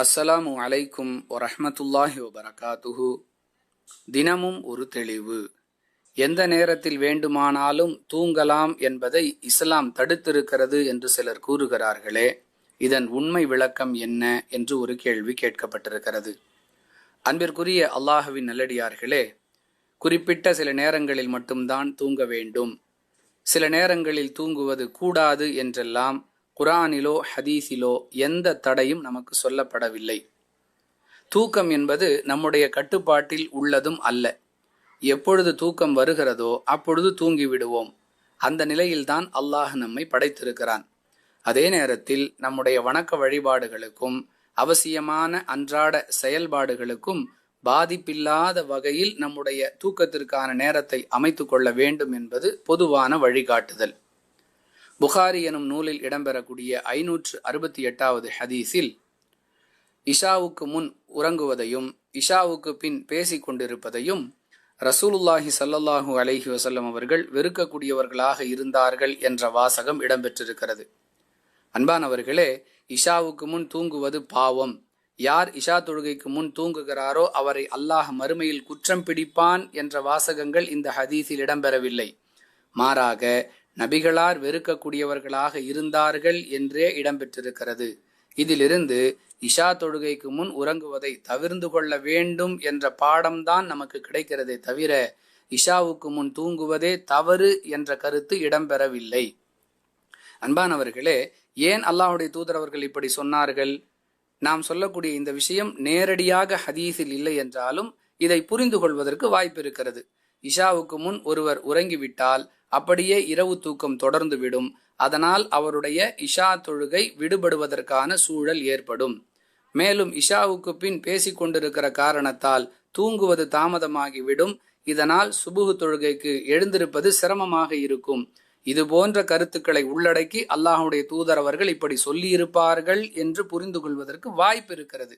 அஸ்ஸலாமு அலைக்கும் வரஹமத்துல்லாஹி வபரகாத்துஹு. தினமும் ஒரு தெளிவு. எந்த நேரத்தில் வேண்டுமானாலும் தூங்கலாம் என்பதை இஸ்லாம் தடுத்திருக்கிறது என்று சிலர் கூறுகிறார்களே இதன் உண்மை விளக்கம் என்ன என்று ஒரு கேள்வி கேட்கப்பட்டிருக்கிறது. அன்பிற்குரிய அல்லாஹுவின் நல்லடியார்களே குறிப்பிட்ட சில நேரங்களில் மட்டும்தான் தூங்க வேண்டும். சில நேரங்களில் தூங்குவது கூடாது என்றெல்லாம் குரானிலோ ஹதீஸிலோ எந்த தடையும் நமக்கு சொல்லப்படவில்லை. தூக்கம் என்பது நம்முடைய கட்டுப்பாட்டில் உள்ளதும் அல்ல. எப்பொழுது தூக்கம் வருகிறதோ அப்பொழுது தூங்கிவிடுவோம் அந்த நிலையில்தான் அல்லாஹ் நம்மை படைத்திருக்கிறான். அதே நேரத்தில் நம்முடைய வணக்க வழிபாடுகளுக்கும் அவசியமான அன்றாட செயல்பாடுகளுக்கும் பாதிப்பில்லாத வகையில் நம்முடைய தூக்கத்திற்கான நேரத்தை அமைத்து கொள்ள வேண்டும் என்பது பொதுவான வழிகாட்டுதல். புகாரி எனும் நூலில் இடம்பெறக்கூடிய ஐநூற்று அறுபத்தி எட்டாவது ஹதீஸில் இஷாவுக்கு முன் உறங்குவதையும் இஷாவுக்கு பின் பேசிக் கொண்டிருப்பதையும் ரசூலுல்லாஹி சல்லல்லாஹூ அலைஹி வசல்லம் அவர்கள் வெறுக்கக்கூடியவர்களாக இருந்தார்கள் என்ற வாசகம் இடம்பெற்றிருக்கிறது. அன்பானவர்களே இஷாவுக்கு முன் தூங்குவது பாவம். யார் இஷா தொழுகைக்கு முன் தூங்குகிறாரோ அவரை அல்லாஹ் மறுமையில் குற்றம் பிடிப்பான் என்ற வாசகங்கள் இந்த ஹதீஸில் இடம்பெறவில்லை. மாறாக நபிகளார் வெறுக்கக்கூடியவர்களாக இருந்தார்கள் என்றே இடம்பெற்றிருக்கிறது. இதிலிருந்து இஷா தொழுகைக்கு முன் உறங்குவதை தவிர்ந்து கொள்ள வேண்டும் என்ற பாடம்தான் நமக்கு கிடைக்கிறதே தவிர இஷாவுக்கு முன் தூங்குவதே தவறு என்ற கருத்து இடம்பெறவில்லை. அன்பானவர்களே ஏன் அல்லாஹுடைய தூதரவர்கள் இப்படி சொன்னார்கள்? நாம் சொல்லக்கூடிய இந்த விஷயம் நேரடியாக ஹதீஸில் இல்லை என்றாலும் இதை புரிந்து கொள்வதற்கு வாய்ப்பு இருக்கிறது. இஷாவுக்கு முன் ஒருவர் உறங்கிவிட்டால் அப்படியே இரவு தூக்கம் தொடர்ந்துவிடும். அதனால் அவருடைய இஷா தொழுகை விடுபடுவதற்கான சூழல் ஏற்படும். மேலும் இஷாவுக்கு பின் பேசிக்கொண்டிருக்கிற காரணத்தால் தூங்குவது தாமதமாகிவிடும். இதனால் சுபுகு தொழுகைக்கு எழுந்திருப்பது சிரமமாக இருக்கும். இது போன்ற கருத்துக்களை உள்ளடக்கி அல்லாஹுடைய தூதரவர்கள் இப்படி சொல்லியிருப்பார்கள் என்று புரிந்து கொள்வதற்கு வாய்ப்பு இருக்கிறது.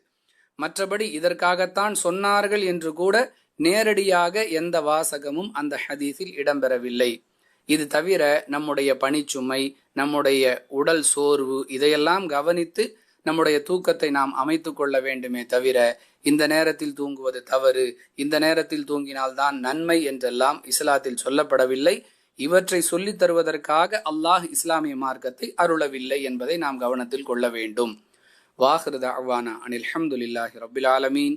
மற்றபடி இதற்காகத்தான் சொன்னார்கள் என்று கூட நேரடியாக எந்த வாசகமும் அந்த ஹதீஸில் இடம்பெறவில்லை. இது தவிர நம்முடைய பணிச்சுமை நம்முடைய உடல் சோர்வு இதையெல்லாம் கவனித்து நம்முடைய தூக்கத்தை நாம் அமைத்து கொள்ள வேண்டுமே தவிர இந்த நேரத்தில் தூங்குவது தவறு இந்த நேரத்தில் தூங்கினால்தான் நன்மை என்றெல்லாம் இஸ்லாத்தில் சொல்லப்படவில்லை. இவற்றை சொல்லித் தருவதற்காக அல்லாஹ் இஸ்லாமிய மார்க்கத்தை அருளவில்லை என்பதை நாம் கவனத்தில் கொள்ள வேண்டும். வாஹிருத அவானா அனில் அஹமதுல்லாஹி ரபில் ஆலமீன்.